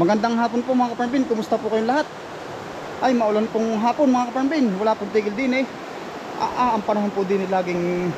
Magandang hapon po mga kaparmbin, kumusta po kayong lahat? Ay, maulan pong hapon mga kaparmbin, wala pong tigil din eh. Ah, ah, ang panahon po din eh, laging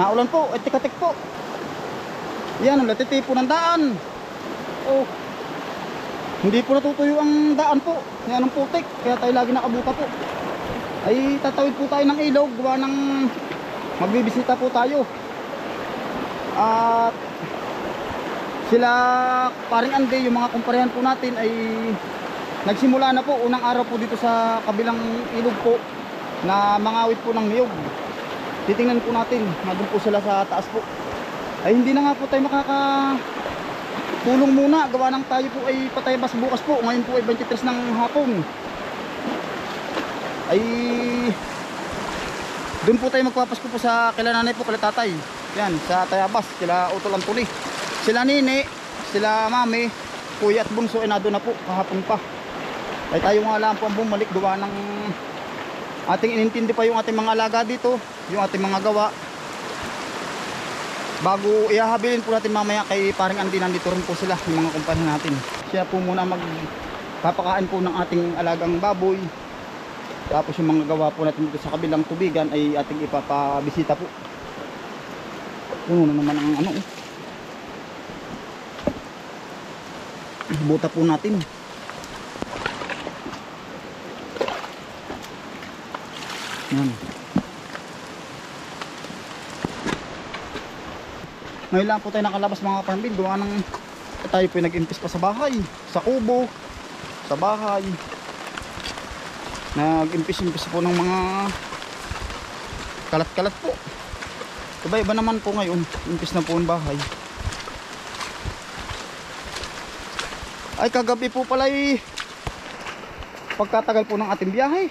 naulan po, at tikatik po. Yan, ang latiti po ng daan. Oh, hindi po natutuyo ang daan po. Yan ang putik, kaya tayo lagi nakabuka po. Ay, tatawid po tayo ng ilog, gawa ng magbibisita po tayo. At sila paring Andy, yung mga kumparehan po natin ay nagsimula na po unang araw po dito sa kabilang ilog po na mangawit po ng niyog. Titingnan po natin, nandun po sila sa taas po. Ay hindi na nga po tayo makaka tulong muna, gawa ng tayo po ay patayabas bukas po. Ngayon po ay 23 ng hapon. Ay doon po tayo magpapasko po sa kila nanay po, kila tatay. Yan, sa Tayabas, kila Utol Antuli. Sila Nini, sila Mami, Kuya at Bunso ay nado na po kahapon pa. Ay tayo nga lang po ang bumalik gawa ng ating inintindi pa yung ating mga alaga dito, yung ating mga gawa. Bago ihahabilin po natin mamaya kay paring Andy nandito rin po sila, yung mga kumpanya natin. Siya po muna magpapakain po ng ating alagang baboy. Tapos yung mga gawa po natin dito sa kabilang tubigan ay ating ipapabisita po. Puno na naman ang ano eh. buta po natin. Yan. Ngayon lang po tayo nakalabas mga farmbin gawa ng tayo po nag-impis pa sa bahay sa kubo sa bahay. Nag-impis-impis po ng mga kalat-kalat po iba iba naman po ngayon impis na po ang bahay Ay kagabi po pala ay pagkatagal po ng ating biyahe.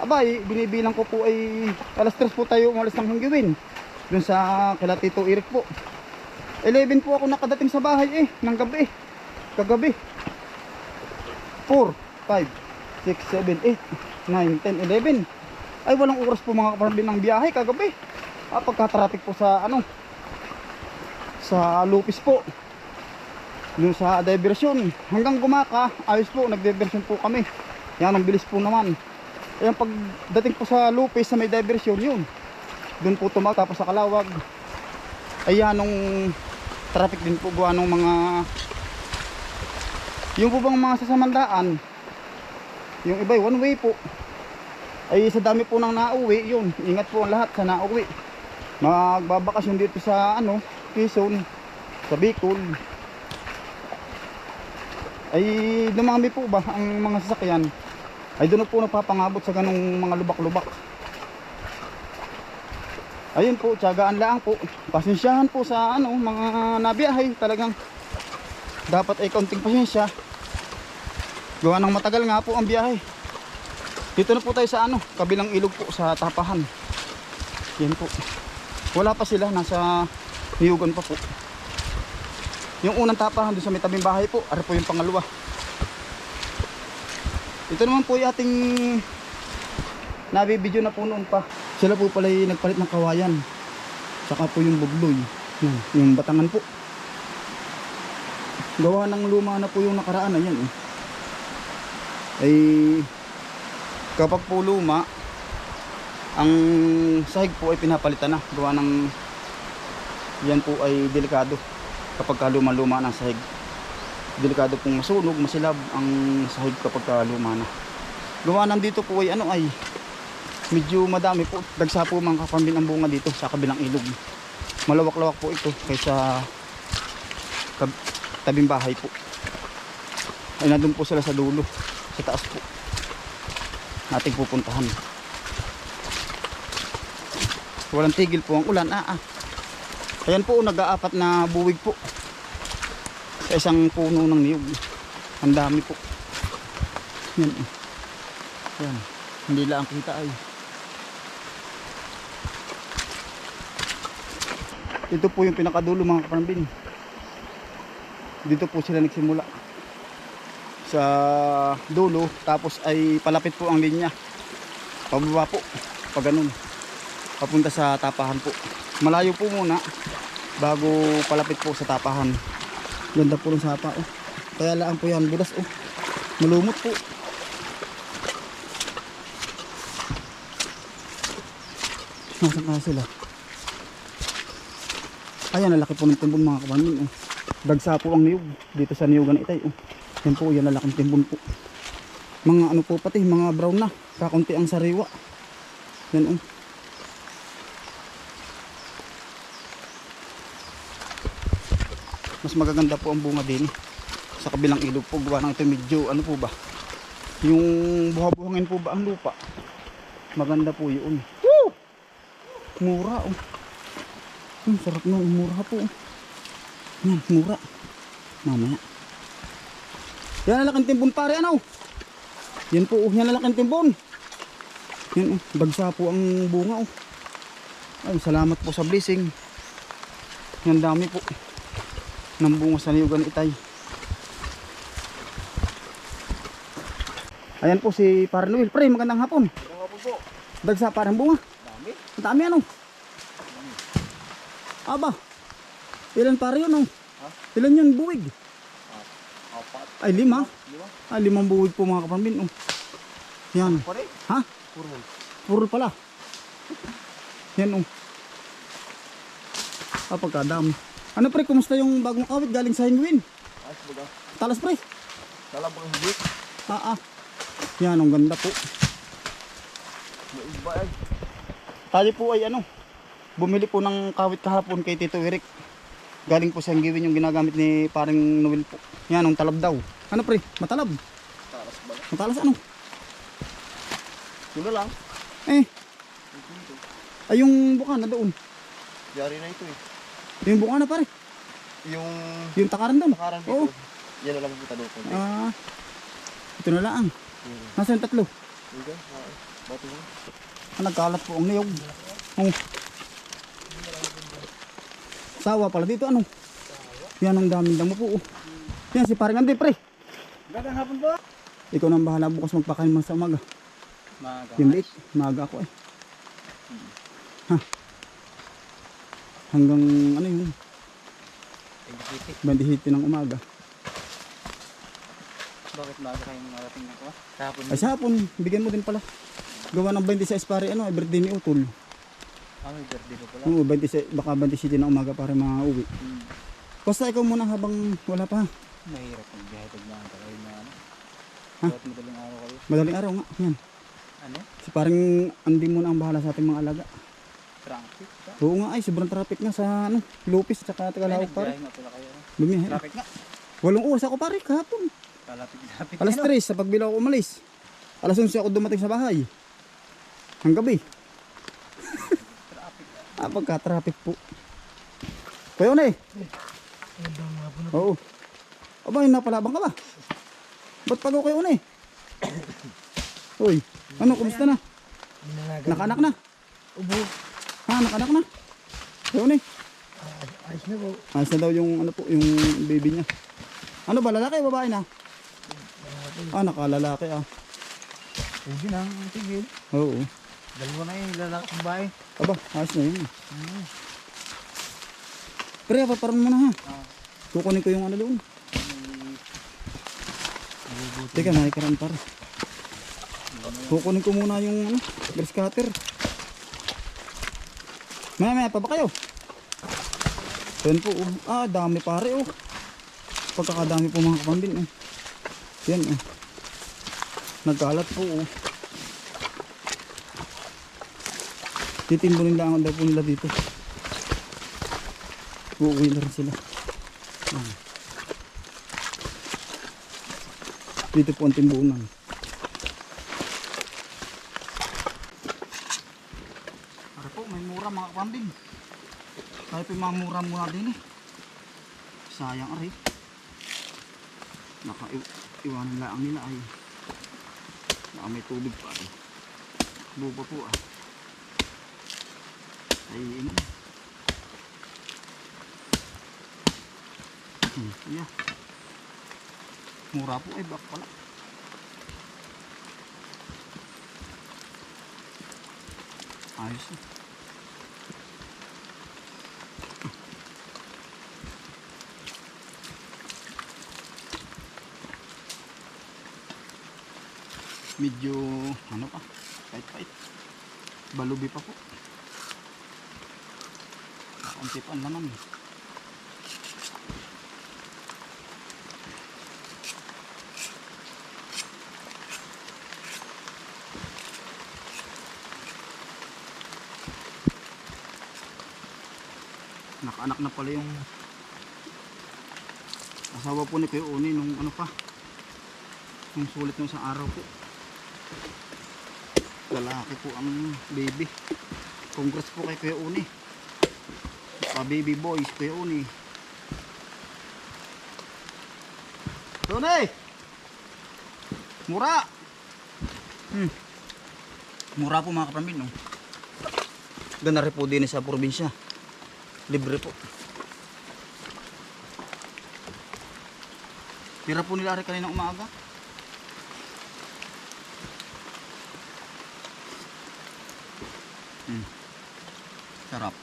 Abay, binibilang ko po ay alas 3 po tayo umalis ng hanggiwin. Dun sa kila Tito Eric po. 11 po ako nakadating sa bahay eh, ng gabi. Kagabi. 4, 5, 6, 7, 8, 9, 10, 11. Ay walang oras po mga kaparbin ng biyahe kagabi. Ah, pagka-traffic po sa ano sa Lupis po. Yung sa diversyon hanggang gumaka ayos po nagdiversyon po kami. Yan ang bilis po naman. Ayan pagdating po sa Lupis sa may diversyon yun. Doon po tumag tapos sa Kalawag. Ayan nung traffic din po gawa ng mga yung po bang mga sasamandaan yung iba one way po. Ay sa dami po ng nauwi yun. Ingat po ang lahat sa nauwi magbabakasyon dito sa ano Quezon sa Bicol. Ay dumami po ba ang mga sasakyan? Ay doon po napapangabot sa ganong mga lubak-lubak. Ayun po tiyagaan lang po. Pasensyahan po sa ano mga nabiyahay talagang dapat ay kaunting pasensya. Gawa ng matagal nga po ang biyahe. Dito na po tayo sa ano kabilang ilog po sa tapahan. Yan po wala pa sila nasa niyugan pa po yung unang tapahan doon sa may tabing bahay po, ari po yung pangalawa. Ito naman po yung ating nabibidyo na po noon pa. Sila po pala yung nagpalit ng kawayan. Saka po yung bugloy. Yan, yung batangan po. Gawa ng luma na po yung nakaraan na yan eh. Ay kapag po luma, ang sahig po ay pinapalitan na. Gawa ng yan po ay delikado. Kapag luma-luma ng sahig. Delikado pong masunog, masilab ang sahig kapag luma na. Gawa nandito po ay ano ay medyo madami po. Dagsa po mga kapambin ang bunga dito sa kabilang ilog. Malawak-lawak po ito kaysa tabing bahay po. Ay nandun po sila sa dulo sa taas po. Nating pupuntahan walang tigil po ang ulan ah ah Ayan po, nag-aapat na buwig po. Sa isang puno ng niyog. Ang dami po. Yan. oh. Yan. Hindi lang kita ay. Ito po yung pinakadulo mga kaparambin. Dito po sila nagsimula. Sa dulo, tapos ay palapit po ang linya. Pababa po. Pag ganun. Papunta sa tapahan po. Malayo po muna bago palapit po sa tapahan. Ganda po ng sapa oh. Kaya laan po yan, budas oh. Malumot po. Nasaan na sila? Ayan, ang laki po ng timbon mga kapanin. Oh. Dagsa po ang niyog dito sa niyugan itay. Oh. Yan po, yan ang laking timbon po. Mga ano po pati, mga brown na. Kakunti ang sariwa. Yan oh. Mas magaganda po ang bunga din. Sa kabilang ilog po, gawa ng ito medyo ano po ba? Yung buha-buhangin po ba ang lupa? Maganda po yun. Woo! Mura oh. Hmm, sarap na, mura po. Yan, mura. Mamaya. Yan ang laking timbon pare, ano? Yan po, oh, yan ang laking timbon. Yan, oh, bagsa po ang bunga, oh. Ay, salamat po sa blessing. Yan dami po. Ng bunga sa niyugan itay. Ayan po si Pare Noel. Pre, magandang hapon. Mga po po. Bagsa parang bunga. Dami. Ang dami ano? Aba. Ilan pare yun oh? Ha? Ilan yun buwig? Apat. Ay lima. Lima. Ay limang buwig po mga kapambin oh. Yan. Pare. Ha? Puro. Puro pala. Yan oh. Ah, pagkadami. Ano pre, kumusta yung bagong awit galing sa Hingwin? Ayos ba? Talas pre. Talabang higit. Ah ah. Yan, ang ganda po. Iba ay. Tayo po ay ano, bumili po ng kawit kahapon kay Tito Eric. Galing po sa Hanggiwin yung ginagamit ni paring Noel po. Yan, ang talab daw. Ano pre, matalab. Taras ba? Matalas ano? Sino lang? Eh, ay yung buka na doon. Yari na ito eh. Yung buka na pare. Yung Yung takaran doon. nakaran dito. Oo. Yan na lang tanong ko. Ah, ito na lang. Nasa yung tatlo. Hindi. Bato mo. Ah, nagkalat po ang niyog. Oh. Sawa pala dito ano? Yan ang daming damo po. Oh. Yan si paring Andy pre. Gandang hapon po. Ikaw nang bahala bukas magpakain mo sa umaga. Maga. Yung liit, maaga ako eh. Ha? Hanggang ano yun, bandihiti ng umaga. Bakit maga kayo narating? Kahapon. Ay sa hapon, bigyan mo din pala. Gawa ng 26 pare, ano, birthday ni Utol. Ah, may birthday ko pala. Oo, 26, baka 27 ng umaga para makauwi. Hmm. Basta ikaw muna habang wala pa. Mahirap ang biyahe pag mga kayo na ano. Ha? Kahit madaling araw kayo. Madaling araw nga, yan. Ano? Si parang Andy muna ang bahala sa ating mga alaga. Traffic. ba? Oo nga ay, sobrang traffic nga sa ano, Lupis tsaka Tagalawag Ay, pare. pala kayo. Lumihe. Traffic nga. Walong oras ako pare kahapon. Kalapit-lapit. Alas ano? 3 sa pagbilaw ako umalis. Alas 11 ako dumating sa bahay. Hang gabi. ah, pagka-traffic po. Kuya na eh. Oo. Aba, napalabang ka ba? Ba't pag kayo na eh? Uy, ano, kumusta na? Nakanak na? Ubo. Ha, nakanak na? Kayo na eh. Ayos na po. Ayos na daw yung, ano po, yung baby niya. Ano ba, lalaki o babae na? Ah, nakalalaki ah. Hindi na. Sige. Oo. Dalawa na yung lalakang bahay. Aba, ayos na yun. Pre, paparan mo na ha. Ah. Kukunin ko yung ano doon. Teka, nakikaram par. Kukunin ko muna yung ano, grass cutter. Maya maya pa ba kayo? Yan po, oh. ah dami pare oh. Pagkakadami po mga kapambin oh. Yan oh. Nagkalat po oh. Titimbunin lang daw po nila dito. Uuwi na rin sila. Ah. Dito po ang timbunan. Para po, may kapambing. Tayo po yung mga mura muna din eh. Sayang aray. Nakaiwanan lang nila ay. Baka may tubig pa eh. Buba po ah. Ay, ino. Hmm, yeah. Mura po ay bak pala. Ayos na. Medyo ano pa? Pait pait balubi pa po. Konti pa ang laman. Nakaanak na pala yung asawa po ni Kuya Uni nung ano pa? Nung sulit nung sa araw po lalaki po ang baby. Congrats po kay Kuya Uni. Pa baby boys Kuya Uni. Tony mura! Hmm. mura po mga kapambin no? ganda rin po din sa probinsya. Libre po. Tira po nila rin kanina umaga Hmm. Sarap.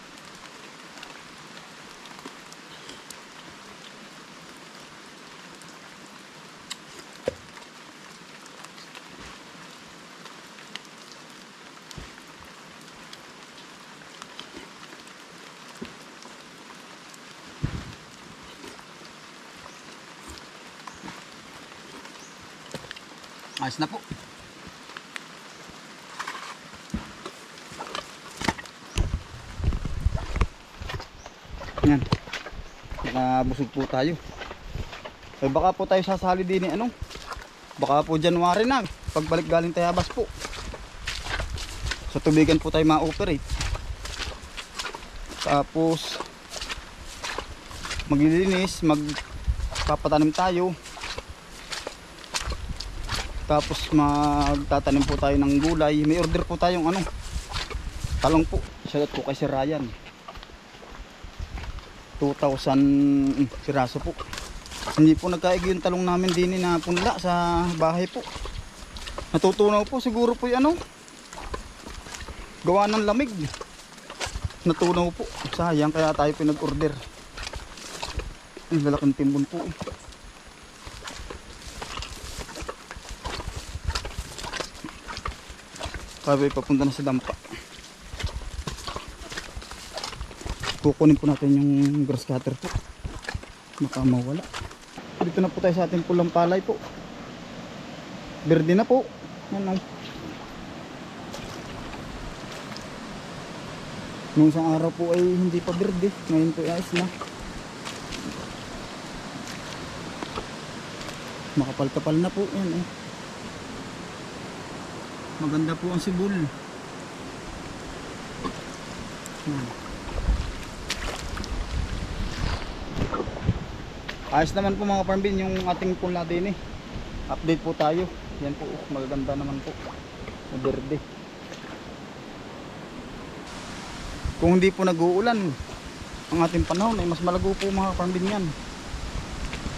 Ayos na po. Yan. Nakabusog po tayo. Eh baka po tayo sasali din ni ano. Baka po January na. Pagbalik galing Tayabas po. Sa tubigan po tayo ma-operate. Tapos maglilinis, magpapatanim tayo. Tapos magtatanim po tayo ng gulay. May order po tayong ano. Talong po. Shoutout po kay Sir Ryan. 2,000 siraso po. Hindi po nagkaig yung talong namin din na punla sa bahay po. Natutunaw po siguro po yung ano. Gawa ng lamig. Natunaw po. Sayang kaya tayo pinag-order. Ang lalaking timbon po. Sabi papunta na sa dampa. Kukunin po natin yung grass cutter po. Baka mawala. Dito na po tayo sa ating pulang palay po. Berde na po. Yan o nung isang araw po ay hindi pa berde. Ngayon po ay ayos na. Makapal-kapal na po. Yan eh maganda po ang sibul. Yan Ayos naman po mga farmbin yung ating pula din eh. Update po tayo. Yan po, oh, magaganda naman po. Na Verde. Kung hindi po nag-uulan, ang ating panahon ay mas malago po mga farmbin yan.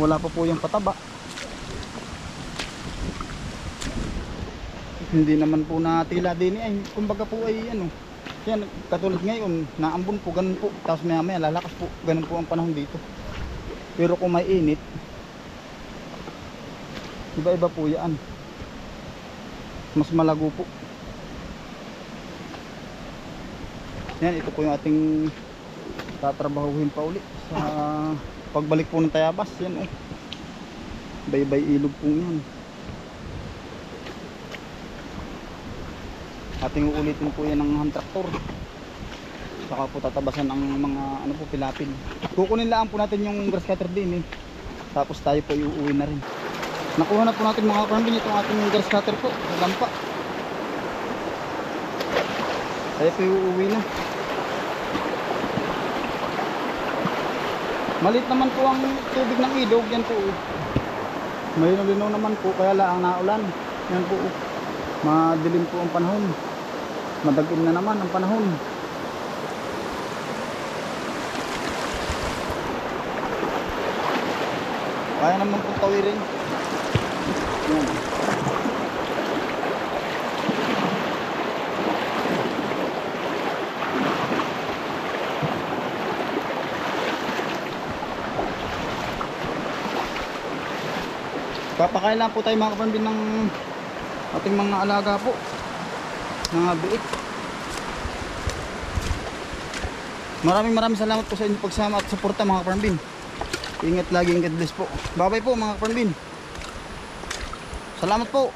Wala pa po yung pataba. Hindi naman po natila din eh. Kumbaga po ay ano. Yan, katulad ngayon, naambon po, ganun po. Tapos maya maya lalakas po. Ganun po ang panahon dito. Pero kung may init, iba-iba po yan. Mas malago po. Yan, ito po yung ating tatrabahuhin pa uli sa pagbalik po ng Tayabas. Yan oh. Baybay ilog po yan. Ating uulitin po yan ng hand tractor saka po tatabasan ang mga ano po pilapil kukunin lang po natin yung grass cutter din eh. Tapos tayo po iuwi na rin. Nakuha na po natin mga karambin itong ating grass cutter po lampa. Tayo po iuwi na. Malit naman po ang tubig ng ilog yan po oh. may linaw naman po kaya lang ang naulan. Yan po oh. madilim po ang panahon. Madagim na naman ang panahon Kaya naman pong tawirin. Yan. Papakain lang po tayo mga kapambin ng ating mga alaga po mga biik maraming maraming salamat po sa inyong pagsama at suporta mga kaparambin ingat lagi God bless po. Bye bye po mga kaparambin. Salamat po